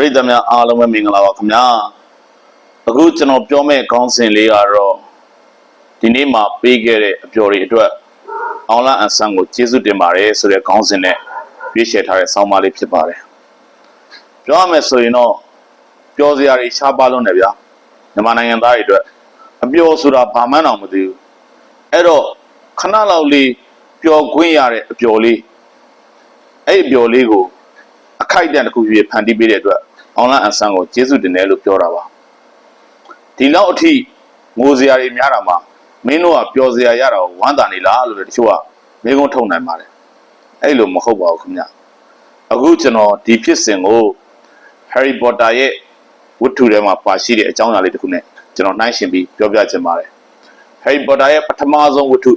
ပရိသတ်များအားလုံးပဲမင်္ဂလာပါခင်ဗျာအခုကျွန်တော်ပြောမယ့်ခေါင်းစဉ်လေးကတော့ဒီနေ့မှာပေးခဲ့တဲ့အပျော်တွေအတွက်အွန်လိုင်းအဆန်းကိုကျေးဇူးတင်ပါတယ်ဆိုတဲ့ခေါင်းစဉ်နဲ့ရွေးချယ်ထားတဲ့ဆောင်းပါးလေးဖြစ်ပါတယ်ပြောရမယ်ဆိုရင်တော့ပျော်စရာတွေရှားပါလုံးတယ်ဗျာမြန်မာနိုင်ငံသားတွေအတွက်အပျော်ဆိုတာဘာမှန်းတော့မသိဘူးအဲ့တော့ခဏလောက်လေးပျော်ခွင့်ရတဲ့အပျော်လေးအဲ့ဒီအပျော်လေးကိုအခိုက်အတန့်တစ်ခုပြည့်ဖန်တီးပေးတဲ့အတွက် အွန်လိုင်းအဆန်းကိုကျေးဇူးတင်တယ်လို့ပြောတာပါဒီလောက်အထိငိုစရာတွေများတာမှာမင်းတို့ကပျော်စရာရတာကိုဝမ်းသာနေလားလို့လည်းတချို့ကမေးခွန်းထုတ်နိုင်ပါတယ်အဲ့လိုမဟုတ်ပါဘူးခင်ဗျအခုကျွန်တော်ဒီဖြစ်စဉ်ကို Harry Potter ရဲ့ဝတ္ထုထဲမှာပါရှိတဲ့အကြောင်းအရာလေးတစ်ခုနဲ့ကျွန်တော်နှိုင်းယှဉ်ပြီးပြောပြချင်ပါတယ် Harry Potter ရဲ့ပထမဆုံးဝတ္ထု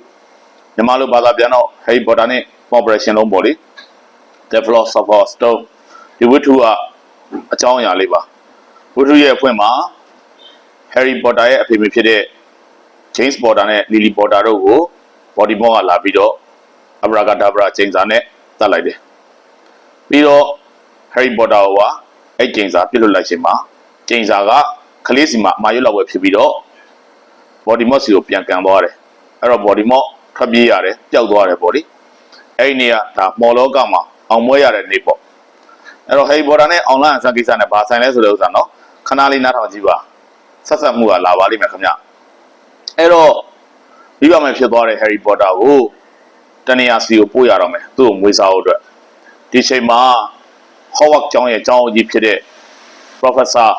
ညီမလိုဘာသာပြန်တော့ Harry Potter နဲ့ Operation လုံးပေါ့လေ The Philosopher's Stone ဒီဝတ္ထုက အကြောင်းအရာလေးပါဝတ္ထုရဲ့အဖွင့်မှာ Harry Potter ရဲ့အဖေမေဖြစ်တဲ့ James Potter နဲ့ Lily Potter တို့ကို Voldemort ကလာပြီးတော့ Abracadabra ကျိန်စာနဲ့တတ်လိုက်တယ်ပြီးတော့ Harry Potter ကအဲ့ကျိန်စာပြစ်လွတ်လိုက်ခြင်းမှာကျိန်စာကကလေးစီမှာအမာရွတ်လောက်ပဲဖြစ်ပြီးတော့ Voldemort စီကိုပြန်ကန်သွားတယ်အဲ့တော့ Voldemort ထွက်ပြေးရတယ်ပျောက်သွားတယ်ပေါ့လေအဲ့ဒီနေ့ကဒါမော်လောကမှာအောင်မွေးရတဲ့နေ့ပေါ့ အဲ့တော့ Harry Potter နဲ့ online အစကိစ္စနဲ့ဘာဆိုင်လဲဆိုတဲ့ဥစ္စာနော်ခဏလေးနားထောင်ကြည့်ပါဆက်ဆက်မှုကလာပါလိမ့်မယ်ခင်ဗျအဲ့တော့ပြီးပါမယ်ဖြစ်သွားတဲ့ Harry Potter ကိုတနေရာစီကိုပို့ရတော့မယ်သူ့ကိုမွေးစားဖို့အတွက်ဒီချိန်မှာ Howard ကျောင်းရဲ့ကျောင်းအကြီးဖြစ်တဲ့ Professor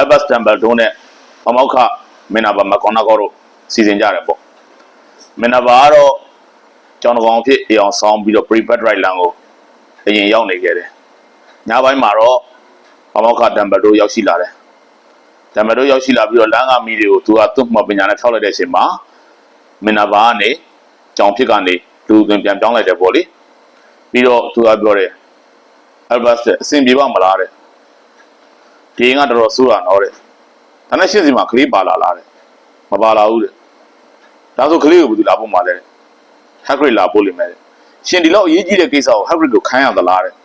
Albus Dumbledore နဲ့ပမောက္ခမင်နာဘာ McGonagall တို့စီစဉ်ကြတယ်ပေါ့မင်နာဘာကတော့ကျောင်းတော်ကောင်ဖြစ်အအောင်ဆောင်းပြီးတော့ Prefect Right လမ်းကိုအရင်ရောက်နေခဲ့တယ် ညပိုင်းမှာတော့အမောက္ခတမ်ဘတ်တို့ရောက်ရှိလာတယ်။တမ်ဘတ်တို့ရောက်ရှိလာပြီးတော့လမ်းကမီးတွေကိုသူကသူ့မှပညာနဲ့ထောက်လိုက်တဲ့အချိန်မှာမင်နာဘာကနေကြောင်ဖြစ်ကနေလူသွင်းပြန်ပြောင်းလိုက်တယ်ပေါ့လေ။ပြီးတော့သူကပြောတယ်အယ်ဘတ်စ်အဆင်ပြေပါမလားတဲ့။ဒီရင်ကတော်တော်ဆိုးတာတော့တဲ့။ဒါနဲ့ရှင်းစီမှာကလေးပါလာလားတဲ့။မပါလာဘူးတဲ့။ဒါဆိုကလေးကိုဘယ်သူလာဖို့မှလဲတဲ့။ဟက်ဂရစ်လာဖို့လိမ့်မယ်တဲ့။ရှင်ဒီလောက်အရေးကြီးတဲ့ကိစ္စကိုဟက်ဂရစ်ကိုခိုင်းရသလားတဲ့။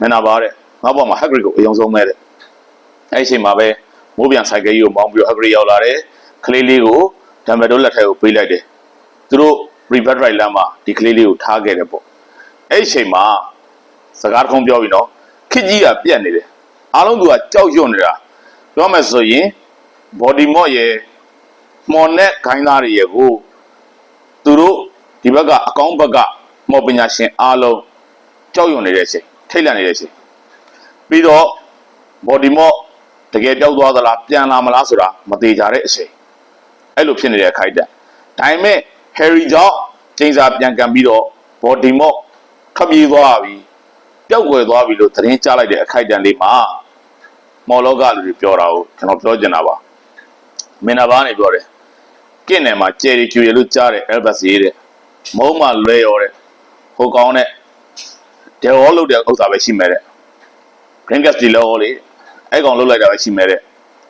မင်းနာပါတဲ့ငါ့ဘောမှာဟက်ဂရစ်ကိုအယုံဆုံးပဲတဲ့အဲ့ဒီအချိန်မှာပဲမိုးပြန်ဆိုင်ကယ်ကြီးကိုမောင်းပြီးတော့ဟက်ဂရစ်ရောက်လာတယ်ကလေးလေးကိုဒမ်ဘယ်ဒိုလက်ထဲကိုပေးလိုက်တယ်သူတို့ revert right လမ်းမှာဒီကလေးလေးကိုထားခဲ့တယ်ပေါ့အဲ့ဒီအချိန်မှာစကားတစ်ခုံးပြောပြီးတော့ခစ်ကြီးကပြက်နေတယ်အားလုံးသူကကြောက်ရွံ့နေတာပြောမယ်ဆိုရင် body mod ရဲ့မော်နဲ့ခိုင်းသားတွေရဲ့ကိုသူတို့ဒီဘက်ကအကောင့်ဘက်ကမော်ပညာရှင်အားလုံးကြောက်ရွံ့နေတဲ့အချိန် ထိတ်လန့်နေတဲ့အချိန်ပြီးတော့ body mod တကယ်ပျောက်သွားသလားပြန်လာမလားဆိုတာမသေးကြတဲ့အချိန်အဲ့လိုဖြစ်နေတဲ့အခိုက်အတန့်ဒါပေမဲ့ Harry ကြောင့်ကျင်းစာပြန်ကန်ပြီးတော့ body mod ခပ်ပြေးသွားပြီပျောက်ကွယ်သွားပြီလို့သတင်းကြားလိုက်တဲ့အခိုက်အတန့်လေးမှာမော်လောကလူတွေပြောတာကိုကျွန်တော်ပြောချင်တာပါမင်းနာဘာနေပြောတယ်ကင့်နယ်မှာကျယ်ရီကျူရလို့ကြားတယ် Albert ရေးတဲ့မုံမှလွဲရောတဲ့ဟိုကောင်းတဲ့ ဒေဝလုတ်တဲ့ဥစ္စာပဲရှိမဲ့တဲ့ Gringers ဒီလောလေအဲ့ကောင်လုတ်လိုက်တာပဲရှိမဲ့တဲ့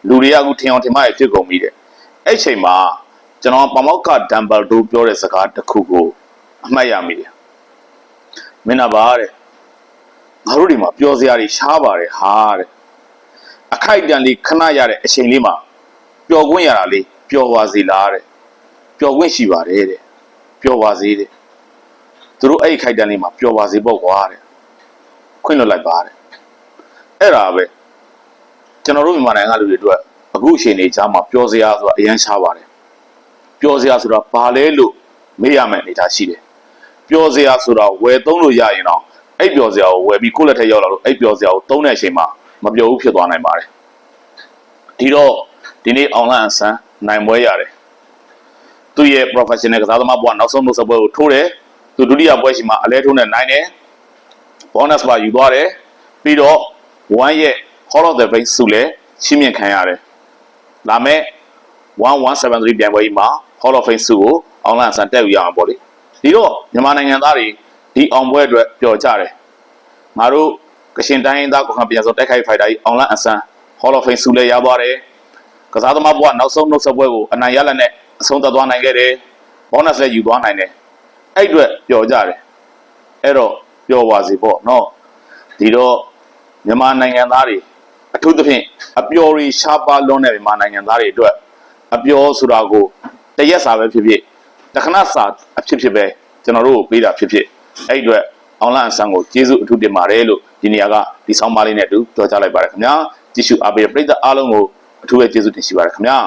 လူတွေကအခုထင်အောင်ထင်မှရဖြစ်ကုန်ပြီတဲ့အဲ့ချိန်မှာကျွန်တော်ပမောက္ခဒမ်ဘယ်ဒိုပြောတဲ့စကားတစ်ခုကိုအမှတ်ရမိတယ်မင်းနာပါတဲ့ငါတို့ဒီမှာပြောစရာတွေရှားပါတယ်ဟာတဲ့အခိုက်အတန့်လေးခဏရတဲ့အချိန်လေးမှာပျော်ခွင့်ရတာလေးပျော်ပါစေလားတဲ့ပျော်ခွင့်ရှိပါတယ်တဲ့ပျော်ပါစေတဲ့သူတို့အဲ့ဒီခိုက်တန်းလေးမှာပျော်ပါစေပေါ့ကွာတဲ့ ခွင့်လွတ်လိုက်ပါတဲ့အဲ့ဒါပဲကျွန်တော်တို့မြန်မာနိုင်ငံကလူတွေအတွက်အခုအချိန်လေးကြားမှာပျော်စရာဆိုတာအရန်ရှားပါတယ်ပျော်စရာဆိုတာဘာလဲလို့မေးရမယ်အနေထားရှိတယ်ပျော်စရာဆိုတာဝယ်သုံးလို့ရရင်တော့အဲ့ပျော်စရာကိုဝယ်ပြီးကိုယ့်လက်ထဲရောက်လာလို့အဲ့ပျော်စရာကိုသုံးတဲ့အချိန်မှာမပျော်ဘူးဖြစ်သွားနိုင်ပါတယ်ဒီတော့ဒီနေ့ online အစမ်းနိုင်ပွဲရတယ်သူ့ရဲ့ professional ကစားသမားဘဝနောက်ဆုံးနှုတ်ဆက်ပွဲကိုထိုးတယ်သူဒုတိယပွဲရှင်မှာအလဲထုံးနဲ့နိုင်တယ် bonus ပါယူသွားတယ်ပြီးတော့1ရဲ့ Hall of the Face စုလည်းရှင်းမြင်ခံရတယ်ဒါမဲ့1173ပြိုင်ပွဲကြီးမှာ Hall of Fame စုကို online ဆန်တက်ယူရမှာပေါ့လေဒီတော့မြန်မာနိုင်ငံသားတွေဒီအောင်ပွဲအတွက်ပျော်ကြတယ်ငါတို့ကရှင်တိုင်းရင်းသားကိုခံပြန်စောတိုက်ခိုက်ဖိုက်တာကြီး online အဆန် Hall of Fame စုလည်းရသွားတယ်ကစားသမားဘဝနောက်ဆုံးနှုတ်ဆက်ပွဲကိုအနိုင်ရလက်နဲ့အဆုံးသတ်သွားနိုင်ခဲ့တယ် bonus လည်းယူသွားနိုင်တယ်အဲ့အတွက်ပျော်ကြတယ်အဲ့တော့ ပျော်ပါစေပေါ့နော်ဒီတော့မြန်မာနိုင်ငံသားတွေအထူးသဖြင့်အပျော်ရီရှားပါလွန်းတဲ့မြန်မာနိုင်ငံသားတွေအတွက်အပျော်ဆိုတာကိုတရက်စာပဲဖြစ်ဖြစ်တခဏစာအဖြစ်ဖြစ်ပဲကျွန်တော်တို့ကိုပေးတာဖြစ်ဖြစ်အဲ့ဒီအတွက်အောင်လအဆန်းကိုကျေးဇူးအထူးတင်ပါတယ်လို့ဒီနေရာကဒီဆောင်ပါလေးနဲ့အတူပြောကြားလိုက်ပါတယ်ခင်ဗျာကြည့်ရှုအားပေးတဲ့ပရိသတ်အားလုံးကိုအထူးပဲကျေးဇူးတင်ရှိပါတယ်ခင်ဗျာ